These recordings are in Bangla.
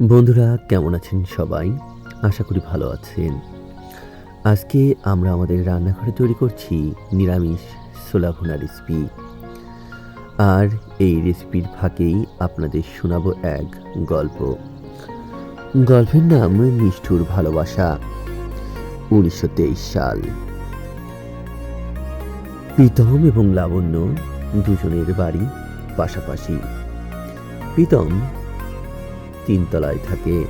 বন্ধুরা, কেমন আছেন সবাই? আশা করি ভালো আছেন। আজকে আমরা আমাদের রান্নাঘরে তৈরি করছি নিরামিষ সোলাভুনা রেসিপি আর এই রেসিপির ফাঁকেই আপনাদের শোনাবো এক গল্প। গল্পের নাম নিষ্ঠুর ভালোবাসা, উনিশশো তেইশ সাল। প্রীতম এবং লাবণ্য দুজনের বাড়ি পাশাপাশি। প্রীতম তিনতলায় থাকে।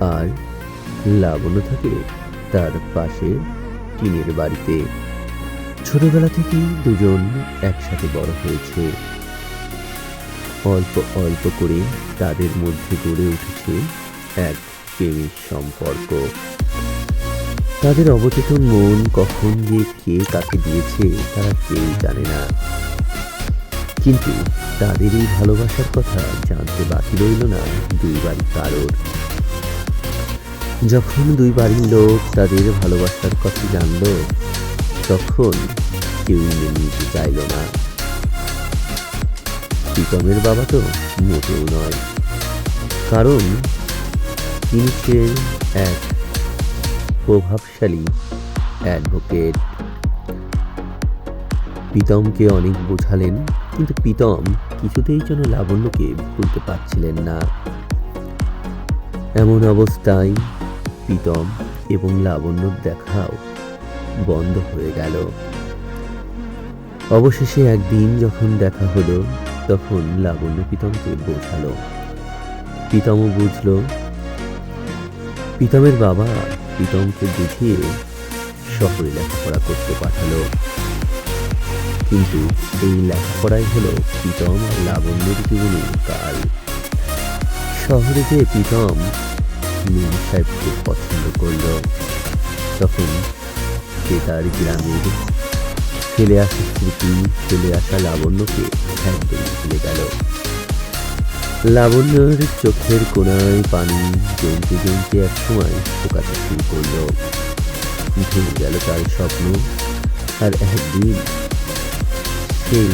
আর লাবণ্য থাকে তার পাশে টিনের বাড়িতে। ছোটবেলা থেকেই দুজন একসাথে বড় হয়েছে। অল্প অল্প করে তাদের মধ্যে গড়ে উঠেছে এক প্রেমের সম্পর্ক। তাদের অবচেতন মন কখন যে কে কাকে দিয়েছে তারা কেউ জানে না। কিন্তু তাদের এই ভালোবাসার কথা জানতে রইল না দুই বাড়ির কারোর। যখন দুই বাড়ির লোক তাদের ভালোবাসার কথা জানল, তখন কেউ মেনে নিতে চাইল না। প্রীতমের বাবা তো মোটেও নয়, কারণ তিনি ছিলেন এক প্রভাবশালী অ্যাডভোকেট। প্রীতমকে অনেক বোঝালেন, কিন্তু প্রীতম কিছুতেই যেন লাবণ্যকে ভুলতে পারছিলেন না। এমন অবস্থায় প্রীতম এবং লাবণ্যর দেখাও বন্ধ হয়ে গেল। অবশেষে একদিন যখন দেখা হলো, তখন লাবণ্য প্রীতমকে বোঝালো। প্রীতমও বুঝলো, প্রীতমের বাবা প্রীতমকে বুঝিয়ে শহরে লেখাপড়া করতে পাঠালো। কিন্তু এই লেখাপড়াই হলো প্রীতম আর লাবণ্যের জীবনের কাল। শহরে যে প্রীতম নীল সাহেবকে পছন্দ করল। তখন সে তার গ্রামের ফেলে আসা স্মৃতি, ফেলে আসা লাবণ্যকে একদম ভুলে গেল। লাবণ্যর চোখের কোনায় পানি জমতে জমতে এক সময় ফোকাতে শুরু করল। ভেঙে গেল তার স্বপ্ন। আর একদিন সেই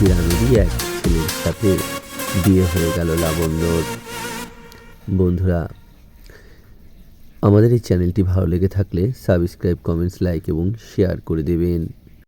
গ্রামেরই এক ছেলের সাথে বিয়ে হয়ে গেল লাবণ্যর। বন্ধুরা, আমাদের এই চ্যানেলটি ভালো লেগে থাকলে সাবস্ক্রাইব, কমেন্টস, লাইক এবং শেয়ার করে দেবেন।